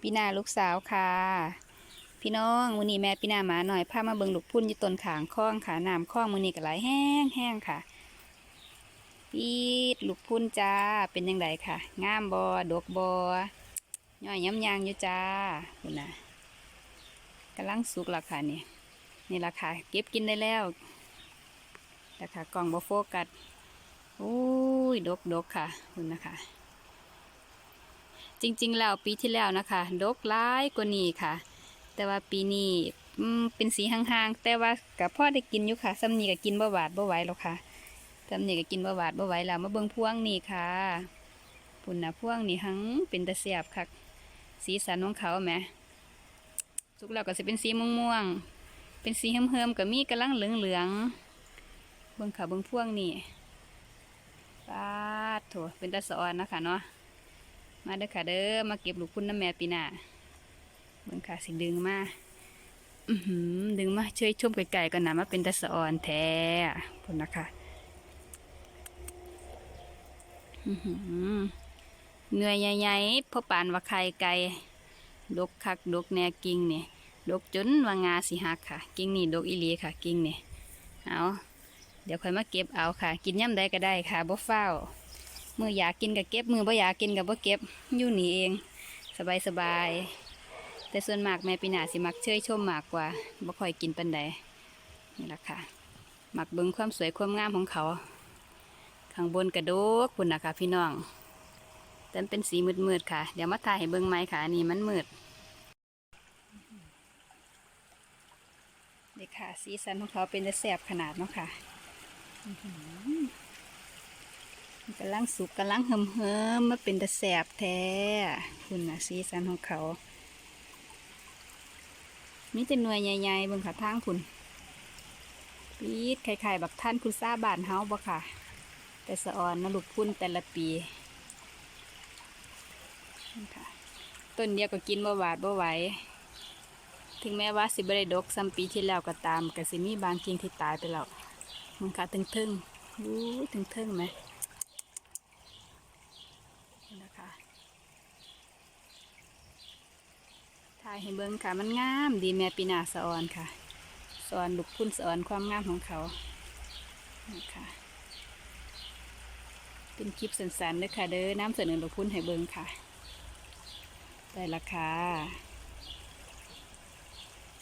พี่นาลูกสาวค่ะ พี่น้องมือนี้แม่พี่นาหมาหน่อยพามาเบิ่งลูกพุ่นอยู่ต้นขางคลองค่ะน้ำคลองมือนี้ก็ไหลแห้งแห้งค่ะปีดลูกพุ่นจ้าเป็นยังไงค่ะงามบอดกบย่อยย้ำยางอยู่จ้าคุณนะกำลังสุกและค่ะนี่นี่ละค่ะเก็บกินได้แล้วแต่ค่ะกล่องบอโฟกัสโอ้ยดกดกค่ะคุณนะคะ จริงๆแล้วปีที่แล้วนะคะดกร้ายกว่านี้ค่ะ แต่ว่าปีนี้เป็นสีห่างๆ แต่ว่ากับพ่อได้กินอยู่ค่ะซ้ำนี่ก็กินบ่หวาดบ่ไหวแล้วค่ะซ้ำนี่ก็กินบ่หวาดบ่ไหวแล้วมาเบิ่งพวงนี่ค่ะปุ่นนะพวงนี่หังเป็นตะเสียบค่ะ สีสันของเขาแหมสุกแล้วก็จะเป็นสีม่วงๆ เป็นสีเฮิมๆก็มีกำลังเหลืองๆ เบิ่งค่ะเบิ่งพวงนี่ปาดโถเป็นตะสอนนะคะเนาะ มาเด้อค่ะเด้อมาเก็บลูกพุ่นน้ำแม่ปีหน้าเบิ่งค่ะสิดึงมาอือหือดึงมาช่วยชมไก่ๆก่อนนะมาเป็นตะสะออนแท้พุ่นนะคะอื้อหือเหนื่อยใหญ่ๆพราะปานว่าไข่ไก่ดกคักดกแนกิ่งนี่ยดกจนว่างาสิหักค่ะ กิ่งนี่ดกอีลีค่ะ กิ่งนี่เอาเดี๋ยวค่อยมาเก็บเอาค่ะ กินย่ำใดก็ได้ค่ะบ่เฝ้าว มืออยากกินกับเก็บ มือบ่อยากกินกับบ่เก็บอยู่นี่เอง สบายสบายๆแต่ส่วนมากแม่ปีนาสิมักเชยชมมากกว่าบ่ค่อยกินปันใดนี่แหละค่ะมักเบิ่งความสวยความงามของเขา ข้างบนกระโดกคุณนะคะพี่น้องแต่มันเป็นสีมืดๆค่ะ เดี๋ยวมาถ่ายให้เบิ่งไหมค่ะนี่มันมืดนี่ค่ะ สีสันของเขาเป็นจะแสบขนาดเนาะค่ะ กำลังสุกกำลังเหิมเหิมมาเป็นตะแสบแท้คุณนะสีสันของเขามีแต่หน่วยใหญ่ๆบิ่งขาทางคุณปีดไข่ๆบักท่านคุณซาบานเฮาบ่ค่ะ แต่สะออนนะลูกพุ่นแต่ละปีค่ะต้นเดียวก็กินบ่หวาดบ่ไหว ถึงแม้ว่าสิบได้ดกซ้ำปีที่แล้วก็ตามก็สิมีบางกิ่งที่ตายไปแล้วมันค่ะทึ่งๆอู้ทึ่งๆไหม คะถ่ายให้เบิ้งค่ะ มันงาม ดีแม่ปีนาสะออนค่ะ สอนลูกพุ่นสอนความงามของเขานะค่ะเป็นคลิปสั้นๆเด้อค่ะเด้อน้ำเสนอลูกพุ่นให้เบิ้งค่ะ ได้ละค่ะ